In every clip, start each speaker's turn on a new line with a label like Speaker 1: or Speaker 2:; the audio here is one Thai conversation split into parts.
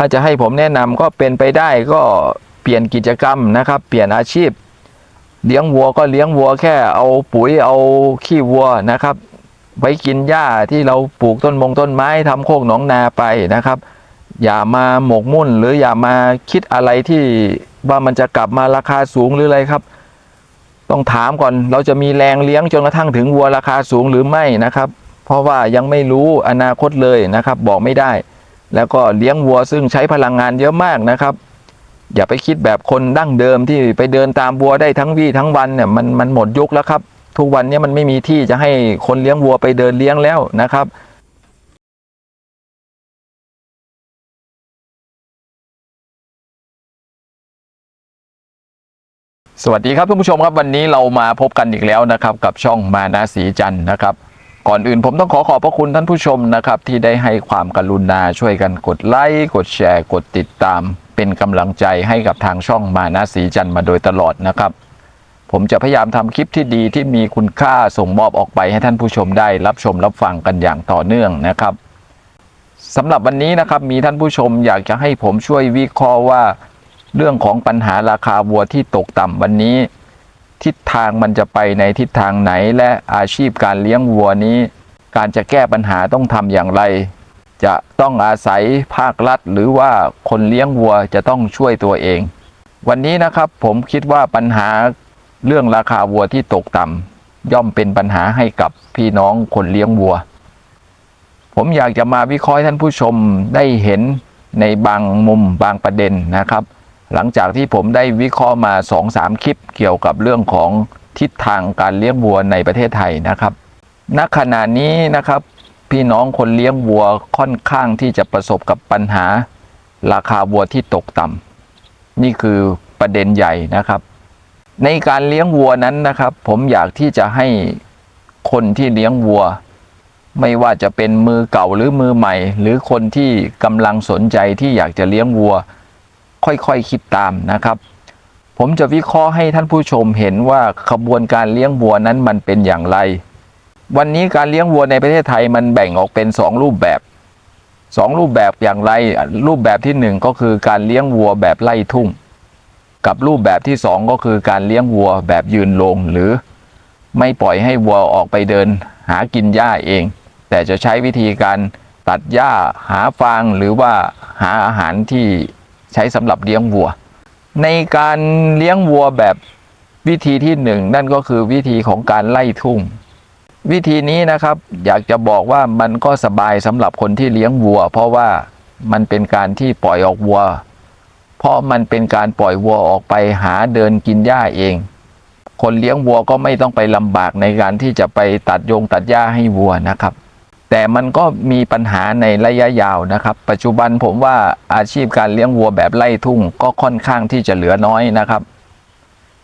Speaker 1: ถ้าจะให้ผมแนะนำก็เป็นไปได้ก็เปลี่ยนกิจกรรมนะครับ เปลี่ยนอาชีพ เลี้ยงวัวก็เลี้ยงวัวแค่เอาปุ๋ยเอาขี้วัวนะครับ ไว้กินหญ้าที่เราปลูกต้นมงต้นไม้ทำโคกหนองนาไปนะครับ อย่ามาหมกมุ่นหรืออย่ามาคิดอะไรที่ว่ามันจะกลับมาราคาสูงหรืออะไรครับ ต้องถามก่อนเราจะมีแรงเลี้ยงจนกระทั่งถึงวัวราคาสูงหรือไม่นะครับ เพราะว่ายังไม่รู้อนาคตเลยนะครับ บอกไม่ได้ แล้วก็เลี้ยงวัวซึ่งใช้พลังงานเยอะมากนะครับ อย่าไปคิดแบบคนดั้งเดิมที่ไปเดินตามวัวได้ทั้งวี่ทั้งวันเนี่ยมันมันหมดยุคแล้วครับ ทุกวันนี้มันไม่มีที่จะให้คนเลี้ยงวัวไปเดินเลี้ยงแล้วนะครับสวัสดีครับท่านผู้ชมครับวันนี้เรามาพบกันอีกแล้วนะครับ กับช่องมานาสีจันทร์นะครับ ก่อนอื่นผมต้องขอขอบพระคุณท่านผู้ชมนะครับ ที่ได้ให้ความกรุณาช่วยกันกดไลค์กดแชร์ กดติดตาม เป็นกำลังใจให้กับทางช่องมานาสีจันทร์มาโดยตลอดนะครับ ผมจะพยายามทำคลิปที่ดีที่มีคุณค่าส่งมอบออกไปให้ท่านผู้ชมได้รับชมรับฟังกันอย่างต่อเนื่องนะครับสำหรับวันนี้นะครับมีท่านผู้ชมอยากจะให้ผมช่วยวิเคราะห์ว่า เรื่องของปัญหาราคาวัวที่ตกต่ำวันนี้ ทิศทางมันจะไปในทิศทางไหนและอาชีพการเลี้ยงวัวนี้ การจะแก้ปัญหาต้องทำอย่างไร จะต้องอาศัยภาครัฐ หรือว่าคนเลี้ยงวัวจะต้องช่วยตัวเอง วันนี้นะครับผมคิดว่าปัญหาเรื่องราคาวัวที่ตกต่ำย่อมเป็นปัญหาให้กับพี่น้องคนเลี้ยงวัว ผมอยากจะมาวิเคราะห์ท่านผู้ชมได้เห็นในบางมุมบางประเด็นนะครับ หลังจากที่ผมได้วิเคราะห์มา 2-3 คลิปเกี่ยวกับเรื่องของทิศทางการเลี้ยงวัวในประเทศไทยนะครับ ณ ขณะนี้นะครับ พี่น้องคนเลี้ยงวัวค่อนข้างที่จะประสบกับปัญหา ราคาวัวที่ตกต่ำนี่คือประเด็นใหญ่นะครับ ในการเลี้ยงวัวนั้นนะครับ ผมอยากที่จะให้คนที่เลี้ยงวัว ไม่ว่าจะเป็นมือเก่าหรือมือใหม่ หรือคนที่กำลังสนใจที่อยากจะเลี้ยงวัว ค่อยๆคคิดตามนะครับ ผมจะวิเคราะห์ให้ท่านผู้ชมเห็นว่าขบวนการเลี้ยงวัวนั้นมันเป็นอย่างไร วันนี้การเลี้ยงวัวในประเทศไทยมันแบ่งออกเป็น 2 รูปแบบสองรูปแบบอย่างไร รูปแบบที่ 1 ก็คือการเลี้ยงวัวแบบไล่ทุ่ง กับรูปแบบที่ 2 ก็คือการเลี้ยงวัวแบบยืนลง หรือไม่ปล่อยให้วัวออกไปเดิน หากินหญ้าเอง แต่จะใช้วิธีการตัดหญ้าหาฟางหรือว่าหาอาหารที่ ช้สำหรับเลี้ยงวัว ในการเลี้ยงวัวแบบวิธีที่หนึ่งนั่นก็คือวิธีของการไล่ทุ่ง วิธีนี้นะครับ อยากจะบอกว่ามันก็สบายสำหรับคนที่เลี้ยงวัว เพราะว่ามันเป็นการที่ปล่อยออกวัว เพราะมันเป็นการปล่อยวัวออกไปหาเดินกินหญ้าเอง คนเลี้ยงวัวก็ไม่ต้องไปลำบากในการที่จะไปตัดยงตัดหญ้าให้วัวนะครับ แต่มันก็มีปัญหาในระยะยาวนะครับ ปัจจุบันผมว่าอาชีพการเลี้ยงวัวแบบไล่ทุ่งก็ค่อนข้างที่จะเหลือน้อยนะครับ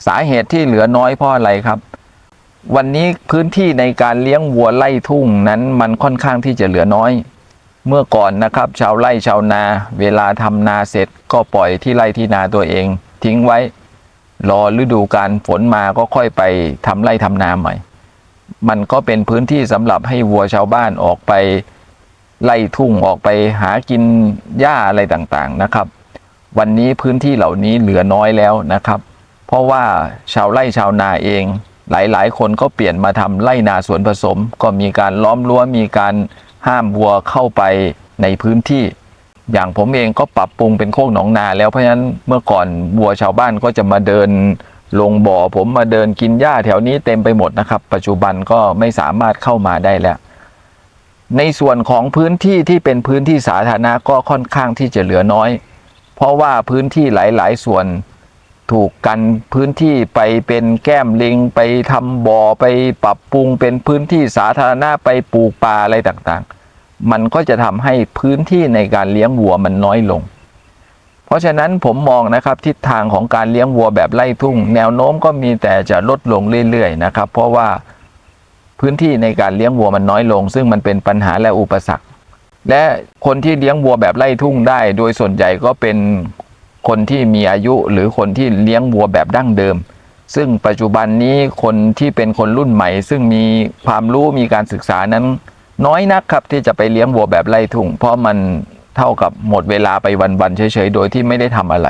Speaker 1: สาเหตุที่เหลือน้อยเพราะอะไรครับ วันนี้พื้นที่ในการเลี้ยงวัวไล่ทุ่งนั้นมันค่อนข้างที่จะเหลือน้อย เมื่อก่อนนะครับ ชาวไร่ชาวนา เวลาทำนาเสร็จก็ปล่อยที่ไร่ที่นาตัวเอง ทิ้งไว้ รอฤดูการฝนมาก็ค่อยไปทำไร่ทำนาใหม่ มันก็เป็นพื้นที่สำหรับให้วัวชาวบ้านออกไปไล่ทุ่งออกไปหากินหญ้าอะไรต่างๆนะครับ วันนี้พื้นที่เหล่านี้เหลือน้อยแล้วนะครับ เพราะว่าชาวไร่ชาวนาเอง หลายๆ คนก็เปลี่ยนมาทำไร่นาสวนผสม ก็มีการล้อมรั้วมีการห้ามวัวเข้าไปในพื้นที่ อย่างผมเองก็ปรับปรุงเป็นโคกหนองนาแล้วเพราะฉะนั้นเมื่อก่อนวัวชาวบ้านก็จะมาเดิน ลงบ่อผมมาเดินกินหญ้าแถวนี้เต็มไปหมดนะครับ ปัจจุบันก็ไม่สามารถเข้ามาได้แล้ว ในส่วนของพื้นที่ที่เป็นพื้นที่สาธารณะก็ค่อนข้างที่จะเหลือน้อย เพราะว่าพื้นที่หลาย ๆ ส่วนถูกกันพื้นที่ไปเป็นแก้มลิงไปทำบ่อไปปรับปรุงเป็นพื้นที่สาธารณะไปปลูกป่าอะไรต่างๆ มันก็จะทำให้พื้นที่ในการเลี้ยงวัวมันน้อยลง เพราะฉะนั้นผมมองนะครับทิศทางของการเลี้ยงวัวแบบไล่ทุ่ง แนวโน้มก็มีแต่จะลดลงเรื่อยๆนะครับ เพราะว่าพื้นที่ในการเลี้ยงวัวมันน้อยลง ซึ่งมันเป็นปัญหาและอุปสรรค และคนที่เลี้ยงวัวแบบไล่ทุ่งได้ โดยส่วนใหญ่ก็เป็นคนที่มีอายุหรือคนที่เลี้ยงวัวแบบดั้งเดิม ซึ่งปัจจุบันนี้คนที่เป็นคนรุ่นใหม่ ซึ่งมีความรู้มีการศึกษานั้น น้อยนักครับที่จะไปเลี้ยงวัวแบบไล่ทุ่ง เพราะมัน เท่ากับหมดเวลาไปวันๆเฉยๆ โดยที่ไม่ได้ทำอะไร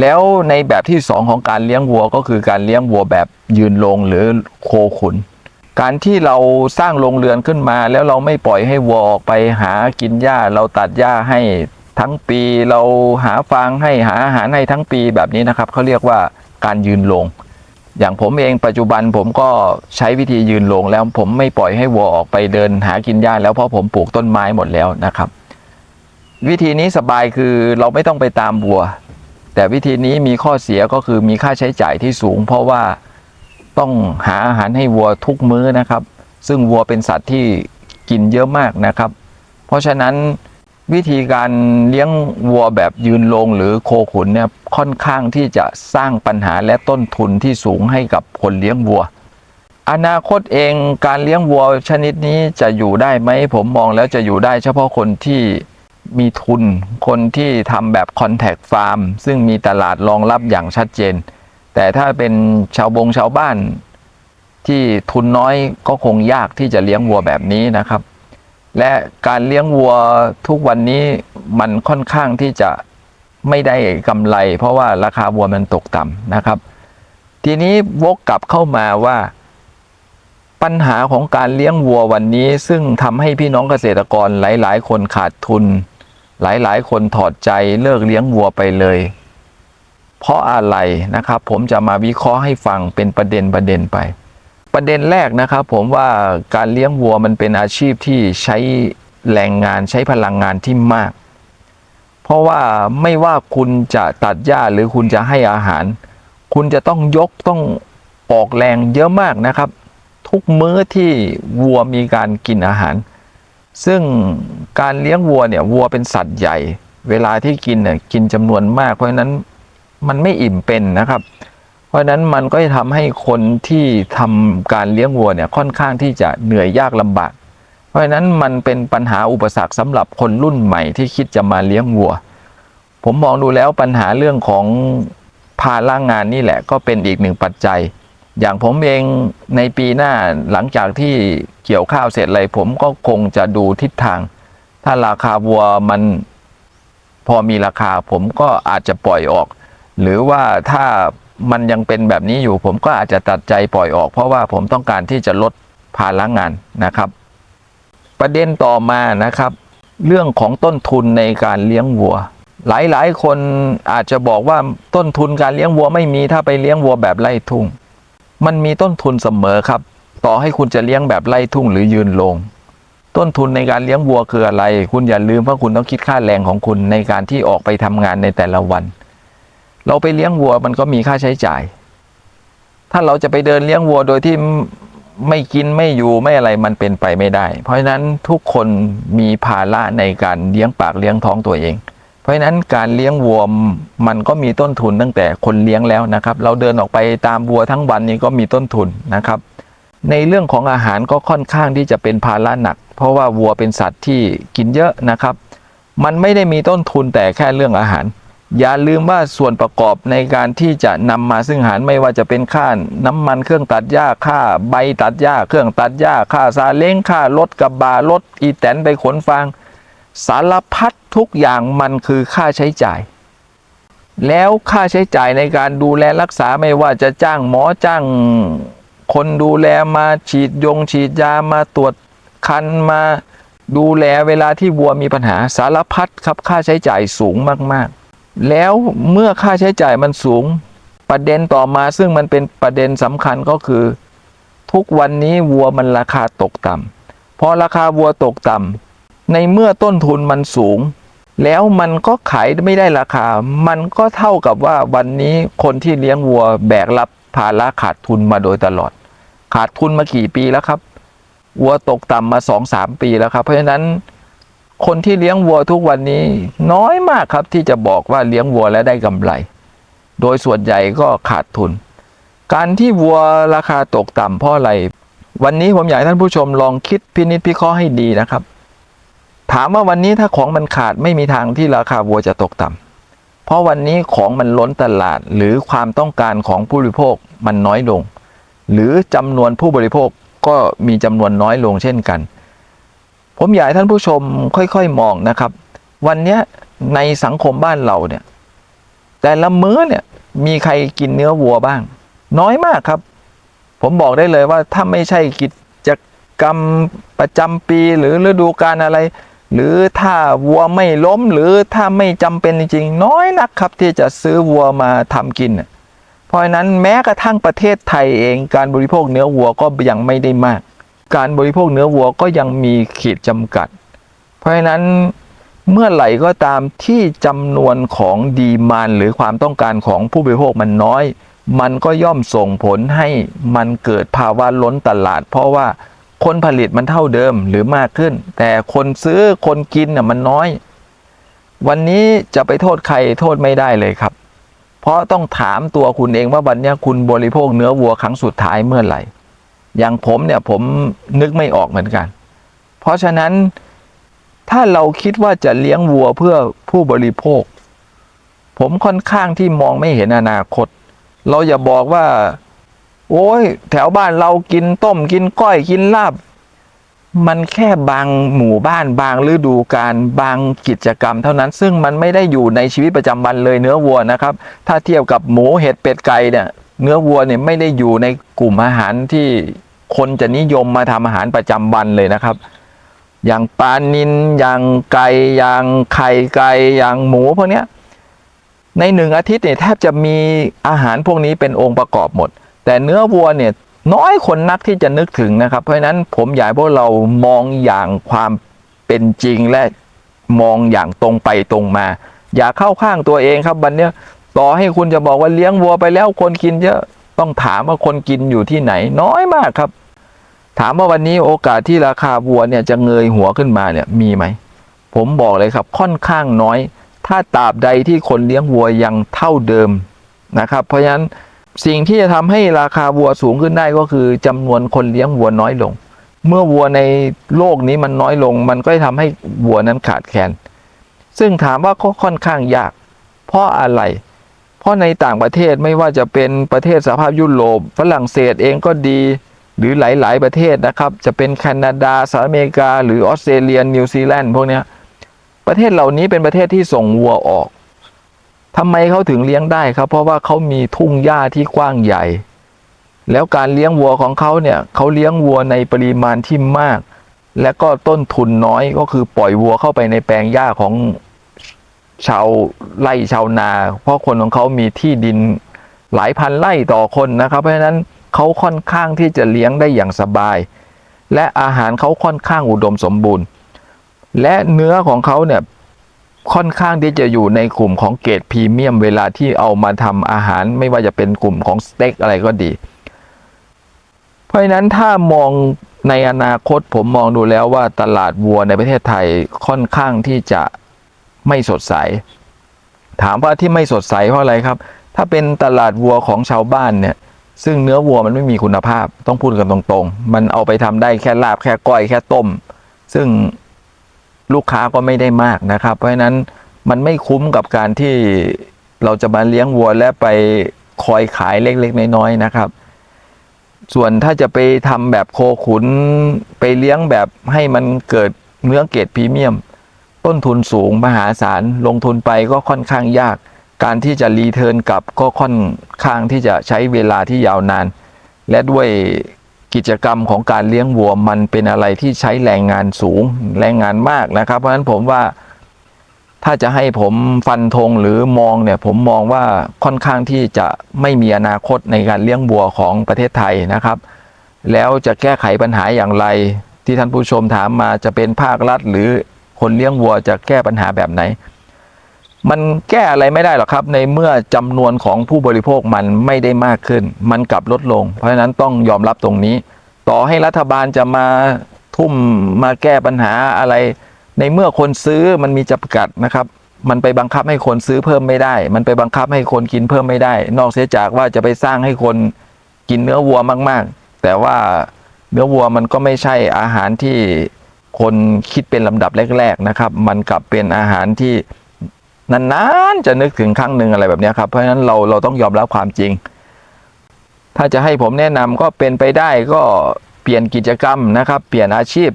Speaker 1: แล้วในแบบที่สองของการเลี้ยงวัวก็คือการเลี้ยงวัวแบบยืนลงหรือโคขุน การที่เราสร้างโรงเรือนขึ้นมา แล้วเราไม่ปล่อยให้วัวออกไปหากินหญ้า เราตัดหญ้าให้ทั้งปีเราหาฟางให้หาอาหารให้ทั้งปีแบบนี้นะครับเขาเรียกว่าการยืนลง อย่างผมเองปัจจุบันผมก็ใช้วิธียืนลงแล้วผมไม่ปล่อยให้วัวออกไปเดินหากินหญ้าแล้วเพราะผมปลูกต้นไม้หมดแล้วนะครับ วิธีนี้สบายคือเราไม่ต้องไปตามวัว แต่วิธีนี้มีข้อเสียก็คือมีค่าใช้จ่ายที่สูง เพราะว่าต้องหาอาหารให้วัวทุกมื้อนะครับ ซึ่งวัวเป็นสัตว์ที่กินเยอะมากนะครับ เพราะฉะนั้นวิธีการเลี้ยงวัวแบบยืนลงหรือโคขุนเนี่ยค่อนข้างที่จะสร้างปัญหาและต้นทุนที่สูงให้กับคนเลี้ยงวัว อนาคตเองการเลี้ยงวัวชนิดนี้จะอยู่ได้ไหมผมมองแล้วจะอยู่ได้เฉพาะคนที่ มีทุน คนที่ทำแบบคอนแทคฟาร์มซึ่งมีตลาดรองรับอย่างชัดเจน แต่ถ้าเป็นชาวบงชาวบ้าน ที่ทุนน้อยก็คงยากที่จะเลี้ยงวัวแบบนี้นะครับ และการเลี้ยงวัวทุกวันนี้มันค่อนข้างที่จะไม่ได้กำไร เพราะว่าราคาวัวมันตกต่ำนะครับ ทีนี้วกกลับเข้ามาว่าปัญหาของการเลี้ยงวัววันนี้ซึ่งทำให้พี่น้องเกษตรกรหลาย ๆ คนขาดทุน หลายๆ คนถอดใจเลิกเลี้ยงวัวไปเลย เพราะอะไรนะครับ ผมจะมาวิเคราะห์ให้ฟังเป็นประเด็นประเด็นไป ประเด็นแรกนะครับผมว่าการเลี้ยงวัวมันเป็นอาชีพที่ใช้แรงงานใช้พลังงานที่มาก เพราะว่าไม่ว่าคุณจะตัดหญ้าหรือคุณจะให้อาหาร คุณจะต้องยกต้องออกแรงเยอะมากนะครับ ทุกมื้อที่วัวมีการกินอาหาร ซึ่งการเลี้ยงวัวเนี่ยวัวเป็นสัตว์ใหญ่ เวลาที่กินเนี่ยกินจำนวนมาก เพราะฉะนั้นมันไม่อิ่มเป็นนะครับ เพราะฉะนั้นมันก็จะทำให้คนที่ทำการเลี้ยงวัวเนี่ยค่อนข้างที่จะเหนื่อยยากลำบาก เพราะฉะนั้นมันเป็นปัญหาอุปสรรคสำหรับคนรุ่นใหม่ที่คิดจะมาเลี้ยงวัว ผมมองดูแล้วปัญหาเรื่องของภาระงานนี่แหละก็เป็นอีกหนึ่งปัจจัย อย่างผมเองในปีหน้าหลังจากที่เกี่ยวข้าวเสร็จเลยผมก็คงจะดูทิศทาง ถ้าราคาวัวมันพอมีราคาผมก็อาจจะปล่อยออก หรือว่าถ้ามันยังเป็นแบบนี้อยู่ ผมก็อาจจะตัดใจปล่อยออก เพราะว่าผมต้องการที่จะลดภาระงานนะครับ ประเด็นต่อมานะครับ เรื่องของต้นทุนในการเลี้ยงวัว หลายๆ คนอาจจะบอกว่าต้นทุนการเลี้ยงวัวไม่มีถ้าไปเลี้ยงวัวแบบไร่ทุ่ง มันมีต้นทุนเสมอครับ ต่อให้คุณจะเลี้ยงแบบไร่ทุ่งหรือยืนลง ต้นทุนในการเลี้ยงวัวคืออะไร คุณอย่าลืมว่าคุณต้องคิดค่าแรงของคุณในการที่ออกไปทำงานในแต่ละวัน เราไปเลี้ยงวัวมันก็มีค่าใช้จ่าย ถ้าเราจะไปเดินเลี้ยงวัวโดยที่ไม่กินไม่อยู่ไม่อะไรมันเป็นไปไม่ได้ เพราะฉะนั้นทุกคนมีภาระในการเลี้ยงปากเลี้ยงท้องตัวเอง เพราะฉะนั้นการเลี้ยงวัวมันก็มีต้นทุนตั้งแต่คนเลี้ยงแล้วนะครับ เราเดินออกไปตามวัวทั้งวันนี้ก็มีต้นทุนนะครับ ในเรื่องของอาหารก็ค่อนข้างที่จะเป็นภาระหนัก เพราะว่าวัวเป็นสัตว์ที่กินเยอะนะครับ มันไม่ได้มีต้นทุนแต่แค่เรื่องอาหาร อย่าลืมว่าส่วนประกอบในการที่จะนำมาซึ่งอาหารไม่ว่าจะเป็นค่าน้ำมันเครื่องตัดหญ้าค่าใบตัดหญ้า เครื่องตัดหญ้าค่าซาเล้งค่ารถกับบารถอีแตนไปขนฟาง สารพัดทุกอย่างมันคือค่าใช้จ่าย แล้วค่าใช้จ่ายในการดูแลรักษาไม่ว่าจะจ้างหมอจ้างคนดูแลมาฉีดยงฉีดยามาตรวจคันมาดูแลเวลาที่วัวมีปัญหาสารพัดครับค่าใช้จ่ายสูงมากๆ แล้วเมื่อค่าใช้จ่ายมันสูง ประเด็นต่อมาซึ่งมันเป็นประเด็นสำคัญก็คือ ทุกวันนี้วัวมันราคาตกต่ำพอราคาวัวตกต่ำ ในเมื่อต้นทุนมันสูง แล้วมันก็ขายไม่ได้ราคา มันก็เท่ากับว่าวันนี้คนที่เลี้ยงวัวแบกรับภาระขาดทุนมาโดยตลอด ขาดทุนมากี่ปีแล้วครับ วัวตกต่ำมาสองสามปีแล้วครับ เพราะฉะนั้นคนที่เลี้ยงวัวทุกวันนี้น้อยมากครับที่จะบอกว่าเลี้ยงวัวแล้วได้กำไร โดยส่วนใหญ่ก็ขาดทุน การที่วัวราคาตกต่ำเพราะอะไร วันนี้ผมอยากให้ท่านผู้ชมลองคิดพินิจพิเคราะห์ให้ดีนะครับ ถามว่าวันนี้ถ้าของมันขาดไม่มีทางที่ราคาวัวจะตกต่ำเพราะวันนี้ของมันล้นตลาดหรือความต้องการของผู้บริโภคมันน้อยลง หรือจำนวนผู้บริโภคก็มีจำนวนน้อยลงเช่นกัน ผมอยากให้ท่านผู้ชมค่อยๆมองนะครับ วันนี้ในสังคมบ้านเราเนี่ย แต่ละมื้อเนี่ยมีใครกินเนื้อวัวบ้าง น้อยมากครับ ผมบอกได้เลยว่าถ้าไม่ใช่กิจกรรมประจำปีหรือฤดูกาลอะไร หรือถ้าวัวไม่ล้มหรือถ้าไม่จำเป็นจริงๆน้อยนักครับที่จะซื้อวัวมาทำกิน เพราะฉะนั้นแม้กระทั่งประเทศไทยเองการบริโภคเนื้อวัวก็ยังไม่ได้มาก การบริโภคเนื้อวัวก็ยังมีขีดจำกัด เพราะฉะนั้นเมื่อไหร่ก็ตามที่จำนวนของดีมานหรือความต้องการของผู้บริโภคมันน้อย มันก็ย่อมส่งผลให้มันเกิดภาวะล้นตลาด เพราะว่า คนผลิตมันเท่าเดิมหรือมากขึ้น แต่คนซื้อคนกินน่ะมันน้อย วันนี้จะไปโทษใครโทษไม่ได้เลยครับ เพราะต้องถามตัวคุณเองว่าวันนี้คุณบริโภคเนื้อวัวครั้งสุดท้ายเมื่อไหร่ อย่างผมเนี่ยผมนึกไม่ออกเหมือนกัน เพราะฉะนั้นถ้าเราคิดว่าจะเลี้ยงวัวเพื่อผู้บริโภค ผมค่อนข้างที่มองไม่เห็นอนาคต เราอย่าบอกว่า โอ้ย แถวบ้านเรากินต้มกินก้อยกินลาบ มันแค่บางหมู่บ้านบางฤดูกาลบางกิจกรรมเท่านั้น ซึ่งมันไม่ได้อยู่ในชีวิตประจำวันเลยเนื้อวัวนะครับ ถ้าเทียบกับหมูเห็ดเป็ดไก่เนี่ย เนื้อวัวเนี่ยไม่ได้อยู่ในกลุ่มอาหารที่คนจะนิยมมาทำอาหารประจำวันเลยนะครับ อย่างปลานินอย่างไก่อย่างไข่ไก่อย่างหมูพวกเนี้ยในหนึ่งอาทิตย์เนี่ยแทบจะมีอาหารพวกนี้เป็นองค์ประกอบหมด แต่เนื้อวัวเนี่ยน้อยคนนักที่จะนึกถึงนะครับ เพราะฉะนั้นผมอยากพวกเรามองอย่างความเป็นจริงและมองอย่างตรงไปตรงมา อย่าเข้าข้างตัวเองครับวันนี้ต่อให้คุณจะบอกว่าเลี้ยงวัวไปแล้วคนกินเยอะต้องถามว่าคนกินอยู่ที่ไหน น้อยมากครับ ถามว่าวันนี้โอกาสที่ราคาวัวเนี่ยจะเงยหัวขึ้นมาเนี่ยมีไหมผมบอกเลยครับค่อนข้างน้อย ถ้าตราบใดที่คนเลี้ยงวัวยังเท่าเดิมนะครับ เพราะฉะนั้น สิ่งที่จะทำให้ราคาวัวสูงขึ้นได้ก็คือจำนวนคนเลี้ยงวัวน้อยลง เมื่อวัวในโลกนี้มันน้อยลง มันก็จะทำให้วัวนั้นขาดแคลนซึ่งถามว่าก็ค่อนข้างยาก เพราะอะไร เพราะในต่างประเทศไม่ว่าจะเป็นประเทศสหภาพยุโรปฝรั่งเศสเองก็ดี หรือหลาย ๆ ประเทศนะครับ จะเป็นแคนาดาสหรัฐอเมริกา หรือออสเตรเลียนิวซีแลนด์พวกนี้ประเทศเหล่านี้เป็นประเทศที่ส่งวัวออก ทำไมเขาถึงเลี้ยงได้ครับ เพราะว่าเขามีทุ่งหญ้าที่กว้างใหญ่ แล้วการเลี้ยงวัวของเขาเนี่ยเขาเลี้ยงวัวในปริมาณที่มาก และก็ต้นทุนน้อยก็คือปล่อยวัวเข้าไปในแปลงหญ้าของชาวไร่ชาวนา เพราะคนของเขามีที่ดินหลายพันไร่ต่อคนนะครับ เพราะฉะนั้นเขาค่อนข้างที่จะเลี้ยงได้อย่างสบาย และอาหารเขาค่อนข้างอุดมสมบูรณ์ และเนื้อของเขาเนี่ย ค่อนข้างที่จะอยู่ในกลุ่มของเกรดพรีเมียมเวลาที่เอามาทำอาหาร ไม่ว่าจะเป็นกลุ่มของสเต็กอะไรก็ดี เพราะฉะนั้นถ้ามองในอนาคตผมมองดูแล้วว่าตลาดวัวในประเทศไทยค่อนข้างที่จะไม่สดใส ถามว่าที่ไม่สดใสเพราะอะไรครับ ถ้าเป็นตลาดวัวของชาวบ้านเนี่ย ซึ่งเนื้อวัวมันไม่มีคุณภาพ ต้องพูดกันตรงๆ มันเอาไปทำได้แค่ลาบแค่ก้อยแค่ต้ม ซึ่ง ลูกค้าก็ไม่ได้มากนะครับ เพราะฉะนั้นมันไม่คุ้มกับการที่เราจะมาเลี้ยงวัวและไปคอยขายเล็กๆน้อยๆนะครับ ส่วนถ้าจะไปทำแบบโคขุนไปเลี้ยงแบบให้มันเกิดเนื้อเกรดพรีเมียม ต้นทุนสูงมหาศาลลงทุนไปก็ค่อนข้างยาก การที่จะรีเทิร์นกลับก็ค่อนข้างที่จะใช้เวลาที่ยาวนาน และด้วย กิจกรรมของการเลี้ยงวัวมันเป็นอะไรที่ใช้แรงงานสูงแรงงานมากนะครับ เพราะฉะนั้นผมว่าถ้าจะให้ผมฟันธงหรือมองเนี่ยผมมองว่าค่อนข้างที่จะไม่มีอนาคตในการเลี้ยงวัวของประเทศไทยนะครับ แล้วจะแก้ไขปัญหาอย่างไร ที่ท่านผู้ชมถามมาจะเป็นภาครัฐ หรือคนเลี้ยงวัวจะแก้ปัญหาแบบไหน มันแก้อะไรไม่ได้หรอกครับ ในเมื่อจำนวนของผู้บริโภคมันไม่ได้มากขึ้น มันกลับลดลง เพราะฉะนั้นต้องยอมรับตรงนี้ ต่อให้รัฐบาลจะมาทุ่มมาแก้ปัญหาอะไร ในเมื่อคนซื้อมันมีจำกัดนะครับ มันไปบังคับให้คนซื้อเพิ่มไม่ได้ มันไปบังคับให้คนกินเพิ่มไม่ได้ นอกเสียจากว่าจะไปสร้างให้คนกินเนื้อวัวมาก ๆ แต่ว่าเนื้อวัวมันก็ไม่ใช่อาหารที่คนคิดเป็นลำดับแรก ๆนะครับ มันกลับเป็นอาหารที่ นานๆจะนึกถึงครั้งหนึ่งอะไรแบบนี้ครับเพราะฉะนั้นเราเราต้องยอมรับความจริง ถ้าจะให้ผมแนะนำก็เป็นไปได้ก็เปลี่ยนกิจกรรมนะครับ เปลี่ยนอาชีพ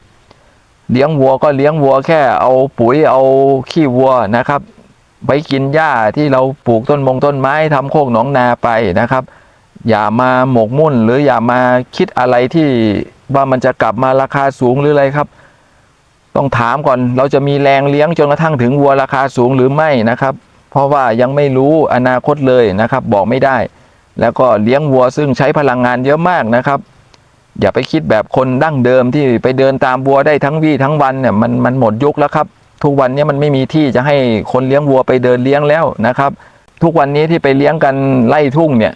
Speaker 1: เลี้ยงวัวก็เลี้ยงวัวแค่เอาปุ๋ยเอาขี้วัวนะครับไปกินหญ้าที่เราปลูกต้นมงต้นไม้ทำโคกหนองนาไปนะครับ อย่ามาหมกมุ่นหรืออย่ามาคิดอะไรที่ว่ามันจะกลับมาราคาสูงหรืออะไรครับ ต้องถามก่อนเราจะมีแรงเลี้ยงจนกระทั่งถึงวัวราคาสูงหรือไม่นะครับ เพราะว่ายังไม่รู้อนาคตเลยนะครับ บอกไม่ได้ แล้วก็เลี้ยงวัวซึ่งใช้พลังงานเยอะมากนะครับอย่าไปคิดแบบคนดั้งเดิมที่ไปเดินตามวัวได้ทั้งวี่ทั้งวันเนี่ยมันมันหมดยุคแล้วครับ ทุกวันนี้มันไม่มีที่จะให้คนเลี้ยงวัวไปเดินเลี้ยงแล้วนะครับ ทุกวันนี้ที่ไปเลี้ยงกันไล่ทุ่งเนี่ย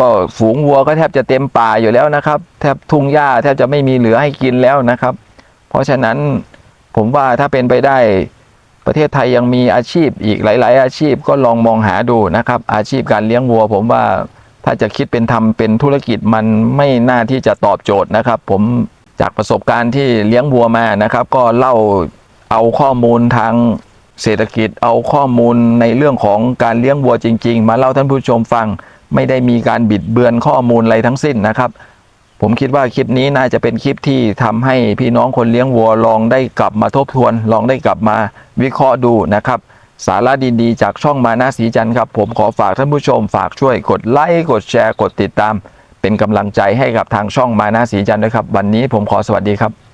Speaker 1: ก็ฝูงวัวก็แทบจะเต็มป่าอยู่แล้วนะครับ แทบทุ่งหญ้าแทบจะไม่มีเหลือให้กินแล้วนะครับ เพราะฉะนั้นผมว่าถ้าเป็นไปได้ประเทศไทยยังมีอาชีพอีกหลาย ๆ อาชีพก็ลองมองหาดูนะครับ อาชีพการเลี้ยงวัว ผมว่าถ้าจะคิดเป็นทำเป็นธุรกิจมันไม่น่าที่จะตอบโจทย์นะครับ ผมจากประสบการณ์ที่เลี้ยงวัวมานะครับ ก็เล่าเอาข้อมูลทางเศรษฐกิจเอาข้อมูลในเรื่องของการเลี้ยงวัวจริง ๆ มาเล่าท่านผู้ชมฟัง ไม่ได้มีการบิดเบือนข้อมูลอะไรทั้งสิ้นนะครับ ผมคิดว่าคลิปนี้น่าจะเป็นคลิปที่ทำให้พี่น้องคนเลี้ยงวัวลองได้กลับมาทบทวน ลองได้กลับมาวิเคราะห์ดูนะครับ สาระดีๆ จากช่องมานาสีจันครับ ผมขอฝากท่านผู้ชม ฝากช่วยกดไลค์กดแชร์กดติดตาม เป็นกำลังใจให้กับทางช่องมานาสีจันด้วยครับ วันนี้ผมขอสวัสดีครับ